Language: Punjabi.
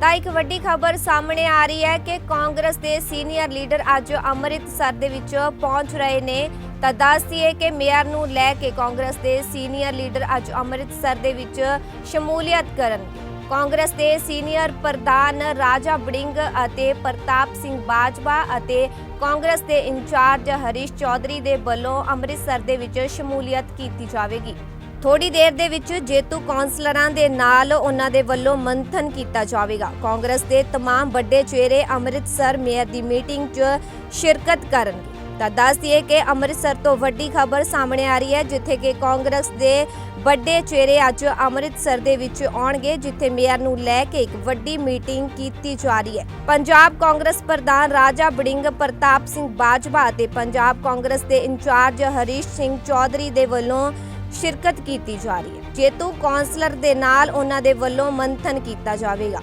ਤਾਂ ਇੱਕ ਵੱਡੀ ਖਬਰ ਸਾਹਮਣੇ ਆ ਰਹੀ ਹੈ ਕਿ ਕਾਂਗਰਸ ਦੇ ਸੀਨੀਅਰ ਲੀਡਰ ਅੱਜ ਅੰਮ੍ਰਿਤਸਰ ਦੇ ਵਿੱਚ ਪਹੁੰਚ ਰਹੇ ਨੇ। ਤਾਂ ਦੱਸਦੀਏ ਕਿ ਮੇਅਰ ਨੂੰ ਲੈ ਕੇ ਕਾਂਗਰਸ ਦੇ ਸੀਨੀਅਰ ਲੀਡਰ ਅੱਜ ਅੰਮ੍ਰਿਤਸਰ ਦੇ ਵਿੱਚ ਸ਼ਮੂਲੀਅਤ ਕਰਨ ਕਾਂਗਰਸ ਦੇ ਸੀਨੀਅਰ ਪ੍ਰਧਾਨ ਰਾਜਾ ਬੜਿੰਗ ਅਤੇ ਪ੍ਰਤਾਪ ਸਿੰਘ ਬਾਜਵਾ ਅਤੇ ਕਾਂਗਰਸ ਦੇ ਇੰਚਾਰਜ ਹਰੀਸ਼ ਚੌਧਰੀ ਦੇ ਵੱਲੋਂ ਅੰਮ੍ਰਿਤਸਰ ਦੇ ਵਿੱਚ ਸ਼ਮੂਲੀਅਤ ਕੀਤੀ ਜਾਵੇਗੀ। ਥੋੜੀ ਦੇਰ ਦੇ ਵਿੱਚ ਜੇਤੂ ਕੌਂਸਲਰਾਂ ਦੇ ਨਾਲ ਉਹਨਾਂ ਦੇ ਵੱਲੋਂ ਮੰਥਨ ਕੀਤਾ ਜਾਵੇਗਾ ਕਾਂਗਰਸ ਦੇ तमाम ਵੱਡੇ ਚਿਹਰੇ ਅੰਮ੍ਰਿਤਸਰ ਮੇਅਰ ਦੀ ਮੀਟਿੰਗ 'ਚ ਸ਼ਿਰਕਤ ਕਰਨਗੇ ਤਾਂ ਦੱਸ ਦਈਏ ਕਿ ਅੰਮ੍ਰਿਤਸਰ ਤੋਂ ਵੱਡੀ ਖਬਰ ਸਾਹਮਣੇ ਆ ਰਹੀ ਹੈ ਜਿੱਥੇ ਕਿ ਕਾਂਗਰਸ ਦੇ ਵੱਡੇ ਚਿਹਰੇ ਅੱਜ ਅੰਮ੍ਰਿਤਸਰ ਦੇ ਵਿੱਚ ਆਉਣਗੇ ਜਿੱਥੇ ਮੇਅਰ ਨੂੰ ਲੈ ਕੇ ਇੱਕ ਵੱਡੀ ਮੀਟਿੰਗ ਕੀਤੀ ਜਾ ਰਹੀ ਹੈ ਪੰਜਾਬ ਕਾਂਗਰਸ ਪ੍ਰਧਾਨ ਰਾਜਾ ਬੜਿੰਗ ਪ੍ਰਤਾਪ ਸਿੰਘ ਬਾਜਵਾ ਅਤੇ ਪੰਜਾਬ ਕਾਂਗਰਸ ਦੇ ਇੰਚਾਰਜ ਹਰੀਸ਼ ਸਿੰਘ ਚੌਧਰੀ ਦੇ ਵੱਲੋਂ ਸ਼ਿਰਕਤ ਕੀਤੀ ਜਾ ਰਹੀ ਹੈ। ਜੇਤੂ ਕੌਂਸਲਰ ਦੇ ਨਾਲ ਉਹਨਾਂ ਦੇ ਵੱਲੋਂ ਮੰਥਨ ਕੀਤਾ ਜਾਵੇਗਾ।